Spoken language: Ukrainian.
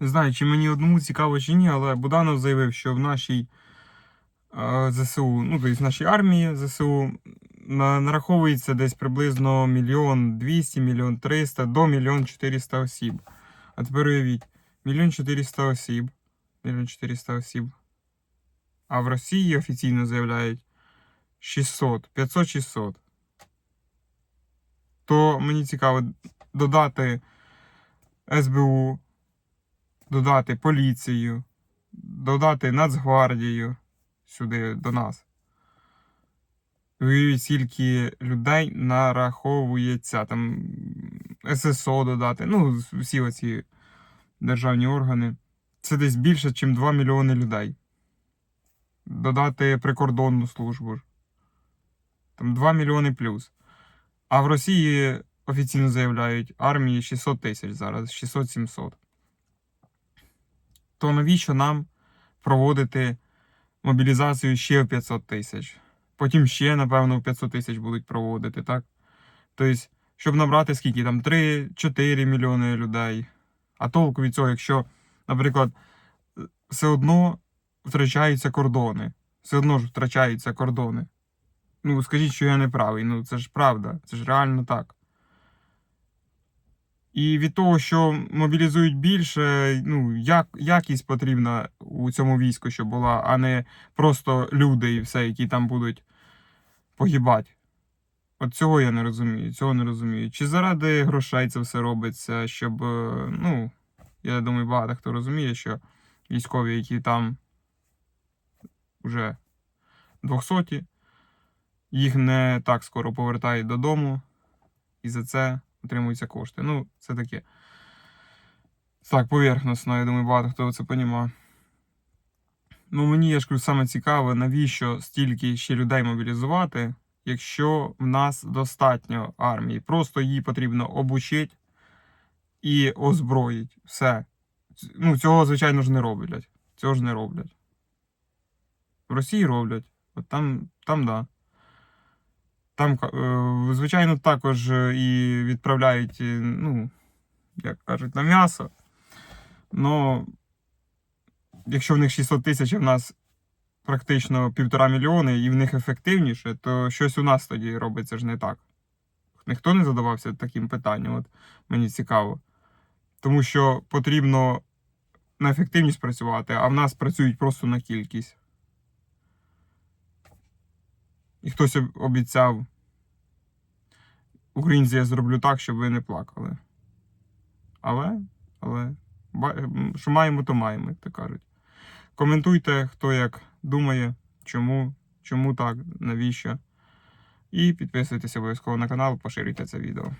Не знаю, чи мені одному цікаво чи ні, але Буданов заявив, що в нашій е, ЗСУ, ну тобто в нашій армії ЗСУ на- нараховується десь приблизно мільйон двісті, мільйон триста до мільйон чотириста осіб. А тепер уявіть, мільйон чотириста осіб, мільйон чотириста осіб. А в Росії офіційно заявляють 600, 500-600. То мені цікаво додати СБУ, додати поліцію, додати Нацгвардію сюди до нас. Уявіть, скільки людей нараховується, там ССО додати, ну, всі оці державні органи. Це десь більше, ніж 2 мільйони людей. Додати прикордонну службу. Там 2 мільйони плюс. А в Росії офіційно заявляють армії 600 тисяч зараз, 600-700. То навіщо нам проводити мобілізацію ще в 500 тисяч? Потім ще, напевно, в 500 тисяч будуть проводити, так? Тобто, щоб набрати скільки там 3-4 мільйони людей. А толку від цього, якщо, наприклад, все одно втрачаються кордони. Все одно ж втрачаються кордони. Ну, скажіть, що я не правий. Ну, це ж правда, це ж реально так. І від того, що мобілізують більше, ну, як, якість потрібна у цьому війську, щоб була, а не просто люди і все, які там будуть погибати. От цього я не розумію, цього не розумію. Чи заради грошей це все робиться, щоб, е, ну, я думаю, багато хто розуміє, що військові, які там вже 200, їх не так скоро повертають додому, і за це отримуються кошти. Ну, це таке. Так, поверхносно, я думаю, багато хто це розуміє. Ну, мені я ж кажу, саме цікаве, навіщо стільки ще людей мобілізувати, якщо в нас достатньо армії. Просто її потрібно обучити і озброїть. Все. Ну, цього, звичайно ж, не роблять. Цього ж не роблять. В Росії роблять. От там, там да. Там, е, звичайно, також е, і відправляють, е, ну, як кажуть, на м'ясо. Но якщо в них 600 тисяч, а в нас практично півтора мільйони, і в них ефективніше, то щось у нас тоді робиться ж не так. Ніхто не задавався таким питанням, от мені цікаво. Тому що потрібно на ефективність працювати, а в нас працюють просто на кількість. І хтось обіцяв, українці, я зроблю так, щоб ви не плакали. Але, але, що маємо, то маємо, як то кажуть. Коментуйте, хто як думає, чому, чому так, навіщо. І підписуйтесь обов'язково на канал, поширюйте це відео.